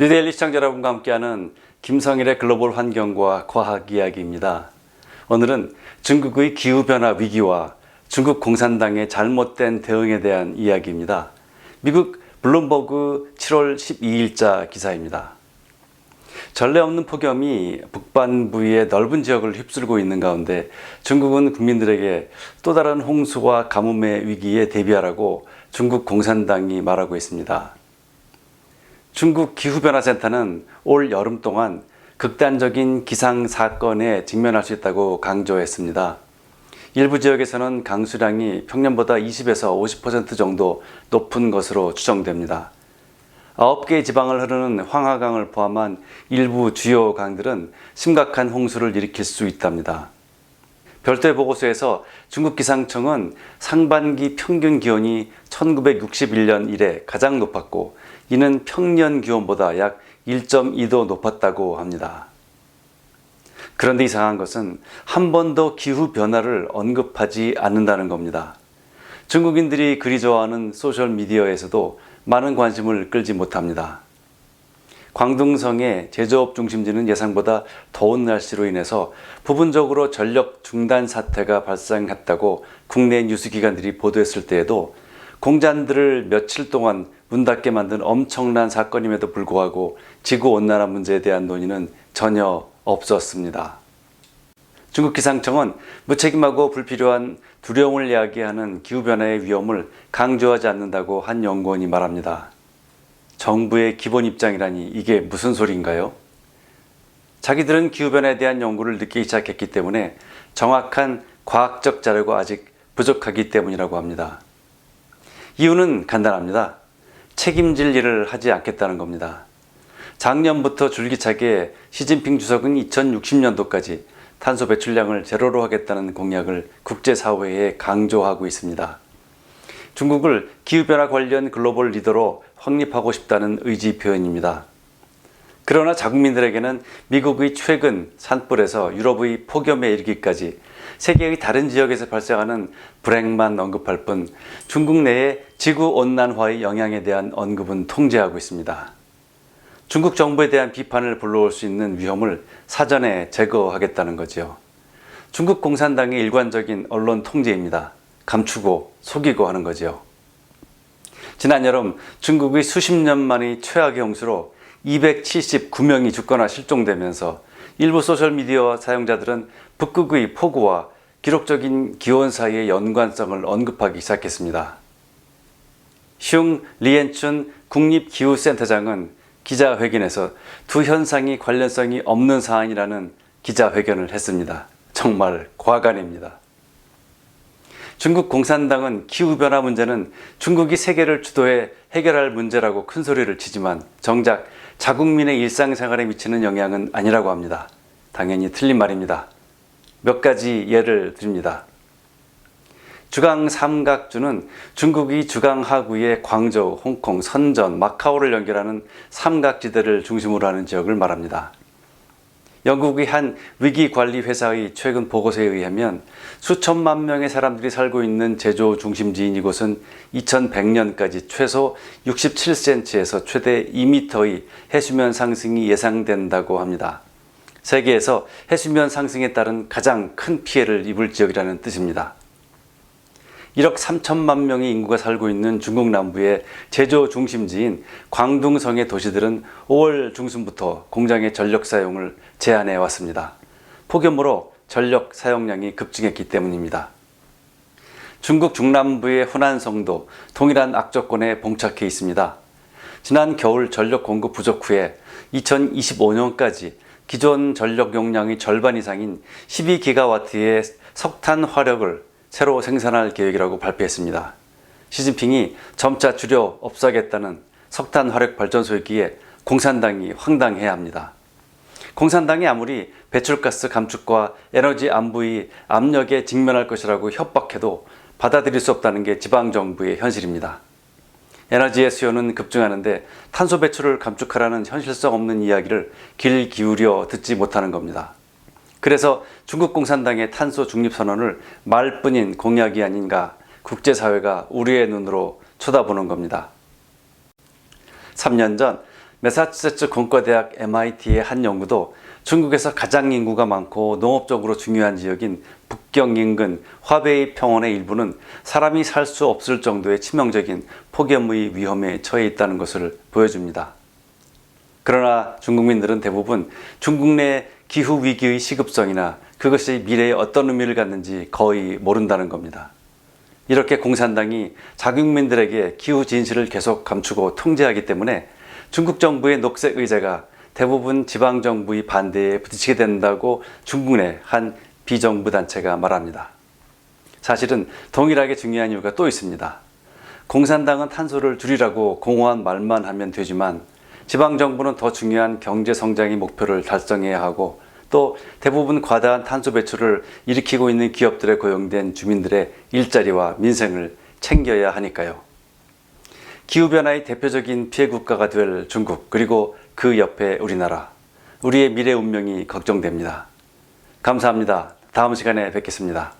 뉴데일리 시청자 여러분과 함께하는 김성일의 글로벌 환경과 과학 이야기입니다. 오늘은 중국의 기후변화 위기와 중국 공산당의 잘못된 대응에 대한 이야기입니다. 미국 블룸버그 7월 12일자 기사입니다. 전례 없는 폭염이 북반부의 넓은 지역을 휩쓸고 있는 가운데 중국은 국민들에게 또 다른 홍수와 가뭄의 위기에 대비하라고 중국 공산당이 말하고 있습니다. 중국 기후변화센터는 올 여름 동안 극단적인 기상 사건에 직면할 수 있다고 강조했습니다. 일부 지역에서는 강수량이 평년보다 20에서 50% 정도 높은 것으로 추정됩니다. 9개의 지방을 흐르는 황하강을 포함한 일부 주요 강들은 심각한 홍수를 일으킬 수 있답니다. 별도의 보고서에서 중국 기상청은 상반기 평균 기온이 1961년 이래 가장 높았고 이는 평년 기온보다 약 1.2도 높았다고 합니다. 그런데 이상한 것은 한 번도 기후 변화를 언급하지 않는다는 겁니다. 중국인들이 그리 좋아하는 소셜 미디어에서도 많은 관심을 끌지 못합니다. 광둥성의 제조업 중심지는 예상보다 더운 날씨로 인해서 부분적으로 전력 중단 사태가 발생했다고 국내 뉴스 기관들이 보도했을 때에도 공장들을 며칠 동안 문 닫게 만든 엄청난 사건임에도 불구하고 지구온난화 문제에 대한 논의는 전혀 없었습니다. 중국 기상청은 무책임하고 불필요한 두려움을 야기하는 기후변화의 위험을 강조하지 않는다고 한 연구원이 말합니다. 정부의 기본 입장이라니 이게 무슨 소리인가요? 자기들은 기후변화에 대한 연구를 늦게 시작했기 때문에 정확한 과학적 자료가 아직 부족하기 때문이라고 합니다. 이유는 간단합니다. 책임질 일을 하지 않겠다는 겁니다. 작년부터 줄기차게 시진핑 주석은 2060년도까지 탄소 배출량을 제로로 하겠다는 공약을 국제사회에 강조하고 있습니다. 중국을 기후변화 관련 글로벌 리더로 확립하고 싶다는 의지 표현입니다. 그러나 자국민들에게는 미국의 최근 산불에서 유럽의 폭염에 이르기까지 세계의 다른 지역에서 발생하는 불행만 언급할 뿐 중국 내의 지구 온난화의 영향에 대한 언급은 통제하고 있습니다. 중국 정부에 대한 비판을 불러올 수 있는 위험을 사전에 제거하겠다는 거지요. 중국 공산당의 일관적인 언론 통제입니다. 감추고 속이고 하는 거지요. 지난 여름 중국의 수십 년 만의 최악의 홍수로 279명이 죽거나 실종되면서 일부 소셜미디어 사용자들은 북극의 폭우와 기록적인 기온 사이의 연관성을 언급하기 시작했습니다. 슝 리엔춘 국립기후센터장은 기자회견에서 두 현상이 관련성이 없는 사안이라는 기자회견을 했습니다. 정말 과간입니다. 중국 공산당은 기후변화 문제는 중국이 세계를 주도해 해결할 문제라고 큰 소리를 치지만 정작 자국민의 일상생활에 미치는 영향은 아니라고 합니다. 당연히 틀린 말입니다. 몇 가지 예를 드립니다. 주강 삼각주는 중국이 주강 하구의 광저우, 홍콩, 선전, 마카오를 연결하는 삼각지대를 중심으로 하는 지역을 말합니다. 영국의 한 위기관리 회사의 최근 보고서에 의하면 수천만 명의 사람들이 살고 있는 제조 중심지인 이곳은 2100년까지 최소 67cm에서 최대 2m의 해수면 상승이 예상된다고 합니다. 세계에서 해수면 상승에 따른 가장 큰 피해를 입을 지역이라는 뜻입니다. 1억 3천만 명의 인구가 살고 있는 중국 남부의 제조 중심지인 광둥성의 도시들은 5월 중순부터 공장의 전력 사용을 제한해 왔습니다. 폭염으로 전력 사용량이 급증했기 때문입니다. 중국 중남부의 호난성도 동일한 악조건에 봉착해 있습니다. 지난 겨울 전력 공급 부족 후에 2025년까지 기존 전력 용량의 절반 이상인 12기가와트의 석탄 화력을 새로 생산할 계획이라고 발표했습니다. 시진핑이 점차 줄여 없애겠다는 석탄 화력 발전소이기에 공산당이 황당해야 합니다. 공산당이 아무리 배출가스 감축과 에너지 안보의 압력에 직면할 것이라고 협박해도 받아들일 수 없다는 게 지방정부의 현실입니다. 에너지의 수요는 급증하는데 탄소 배출을 감축하라는 현실성 없는 이야기를 귀 기울여 듣지 못하는 겁니다. 그래서 중국 공산당의 탄소 중립 선언을 말뿐인 공약이 아닌가 국제사회가 우리의 눈으로 쳐다보는 겁니다. 3년 전 매사추세츠 공과대학 MIT의 한 연구도 중국에서 가장 인구가 많고 농업적으로 중요한 지역인 북경 인근 화베이 평원의 일부는 사람이 살 수 없을 정도의 치명적인 폭염의 위험에 처해 있다는 것을 보여줍니다. 그러나 중국민들은 대부분 중국 내 기후 위기의 시급성이나 그것이 미래에 어떤 의미를 갖는지 거의 모른다는 겁니다. 이렇게 공산당이 자국민들에게 기후 진실을 계속 감추고 통제하기 때문에 중국 정부의 녹색 의제가 대부분 지방 정부의 반대에 부딪히게 된다고 중국 내 한 비정부 단체가 말합니다. 사실은 동일하게 중요한 이유가 또 있습니다. 공산당은 탄소를 줄이라고 공허한 말만 하면 되지만 지방 정부는 더 중요한 경제 성장의 목표를 달성해야 하고 또 대부분 과다한 탄소 배출을 일으키고 있는 기업들에 고용된 주민들의 일자리와 민생을 챙겨야 하니까요. 기후변화의 대표적인 피해 국가가 될 중국 그리고 그 옆에 우리나라 우리의 미래 운명이 걱정됩니다. 감사합니다. 다음 시간에 뵙겠습니다.